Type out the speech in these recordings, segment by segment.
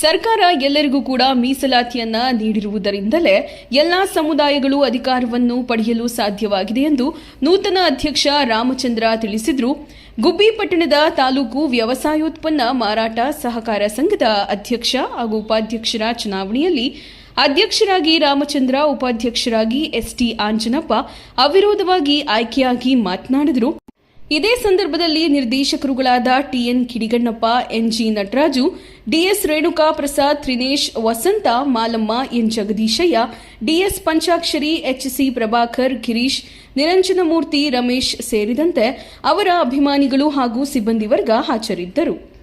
ಸರ್ಕಾರ ಎಲ್ಲರಿಗೂ ಕೂಡ ಮೀಸಲಾತಿಯನ್ನ ನೀಡಿರುವುದರಿಂದಲೇ ಎಲ್ಲಾ ಸಮುದಾಯಗಳು ಅಧಿಕಾರವನ್ನು ಪಡೆಯಲು ಸಾಧ್ಯವಾಗಿದೆ ಎಂದು ನೂತನ ಅಧ್ಯಕ್ಷ ರಾಮಚಂದ್ರ ತಿಳಿಸಿದರು. ಗುಬ್ಬಿ ಪಟ್ಟಣದ ತಾಲೂಕು ವ್ಯವಸಾಯೋತ್ಪನ್ನ ಮಾರಾಟ ಸಹಕಾರ ಸಂಘದ ಅಧ್ಯಕ್ಷ ಹಾಗೂ ಉಪಾಧ್ಯಕ್ಷರ ಚುನಾವಣೆಯಲ್ಲಿ ಅಧ್ಯಕ್ಷರಾಗಿ ರಾಮಚಂದ್ರ, ಉಪಾಧ್ಯಕ್ಷರಾಗಿ ಎಸ್ಟಿ ಆಂಜನಪ್ಪ ಅವಿರೋಧವಾಗಿ ಆಯ್ಕೆಯಾಗಿ ಮಾತನಾಡಿದರು. ಇದೇ ಸಂದರ್ಭದಲ್ಲಿ ನಿರ್ದೇಶಕರುಗಳಾದ T N Kidiganappa, N G Nataraju, D S Renuka Prasad Trinesh Vasanta, Malamma, N. Jagadishaiah, D S Panchakshari H C Prabhakar, Girish, Niranjanamurthy, Ramesh ಸೇರಿದಂತೆ ಅವರ ಅಭಿಮಾನಿಗಳು ಹಾಗೂ ಸಿಬ್ಬಂದಿ ವರ್ಗ ಹಾಜರಿದ್ದರು.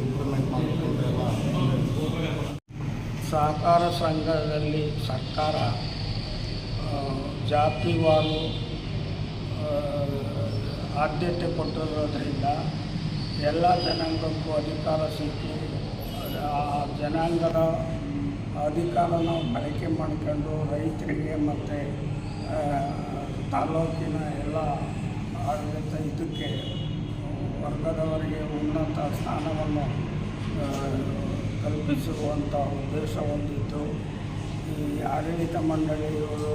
ಇಂಪ್ರೂವ್ಮೆಂಟ್ ಸಹಕಾರ ಸಂಘದಲ್ಲಿ ಸರ್ಕಾರ ಜಾತಿವಾರು ಆದ್ಯತೆ ಕೊಟ್ಟಿರೋದ್ರಿಂದ ಎಲ್ಲ ಜನಾಂಗಕ್ಕೂ ಅಧಿಕಾರ ಸಿಕ್ಕಿ, ಆ ಜನಾಂಗದ ಅಧಿಕಾರನ ಬಳಕೆ ಮಾಡ್ಕೊಂಡು ರೈತರಿಗೆ ಮತ್ತು ತಾಲೂಕಿನ ಎಲ್ಲ ಆಡಳಿತ ಇದಕ್ಕೆ ವರ್ಗದವರಿಗೆ ಉನ್ನತ ಸ್ಥಾನವನ್ನು ಆ, ಕಲ್ಪಿಸಿರುವಂಥ ಉದ್ದೇಶ ಹೊಂದಿದ್ದು ಈ ಆಡಳಿತ ಮಂಡಳಿಯವರು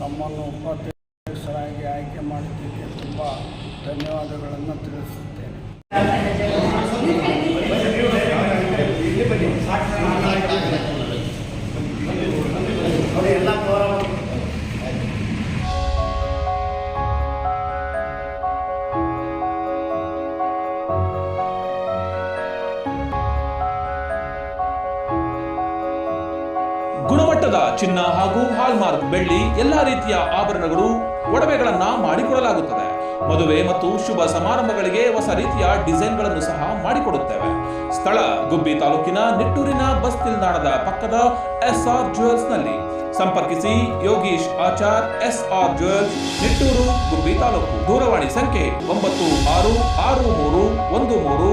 ತಮ್ಮನ್ನು ಉಪಾಧ್ಯಕ್ಷರಾಗಿ ಆಯ್ಕೆ ಮಾಡಿದ್ದಕ್ಕೆ ತುಂಬ ಧನ್ಯವಾದಗಳನ್ನು ತಿಳಿಸುತ್ತೇನೆ. ಗುಣಮಟ್ಟದ ಚಿನ್ನ ಹಾಗೂ ಹಾಲ್ಮಾರ್ಕ್ ಬೆಳ್ಳಿ ಎಲ್ಲಾ ರೀತಿಯ ಆಭರಣಗಳು ಒಡವೆಗಳನ್ನ ಮಾಡಿಕೊಡಲಾಗುತ್ತದೆ. ಮದುವೆ ಮತ್ತು ಶುಭ ಸಮಾರಂಭಗಳಿಗೆ ಹೊಸ ರೀತಿಯ ಡಿಸೈನ್ಗಳನ್ನು ಸಹ ಮಾಡಿಕೊಡುತ್ತೇವೆ. ಸ್ಥಳ, ಗುಬ್ಬಿ ತಾಲೂಕಿನ ನಿಟ್ಟೂರಿನ ಬಸ್ ನಿಲ್ದಾಣದ ಪಕ್ಕದ ಎಸ್ ಆರ್ ಜುವೆಲ್ಸ್ನಲ್ಲಿ. ಸಂಪರ್ಕಿಸಿ Yogish Achar S R jewels, Nittur, Gubbi taluk. ದೂರವಾಣಿ ಸಂಖ್ಯೆ ಒಂಬತ್ತು ಆರು ಆರು ಮೂರು ಒಂದು ಮೂರು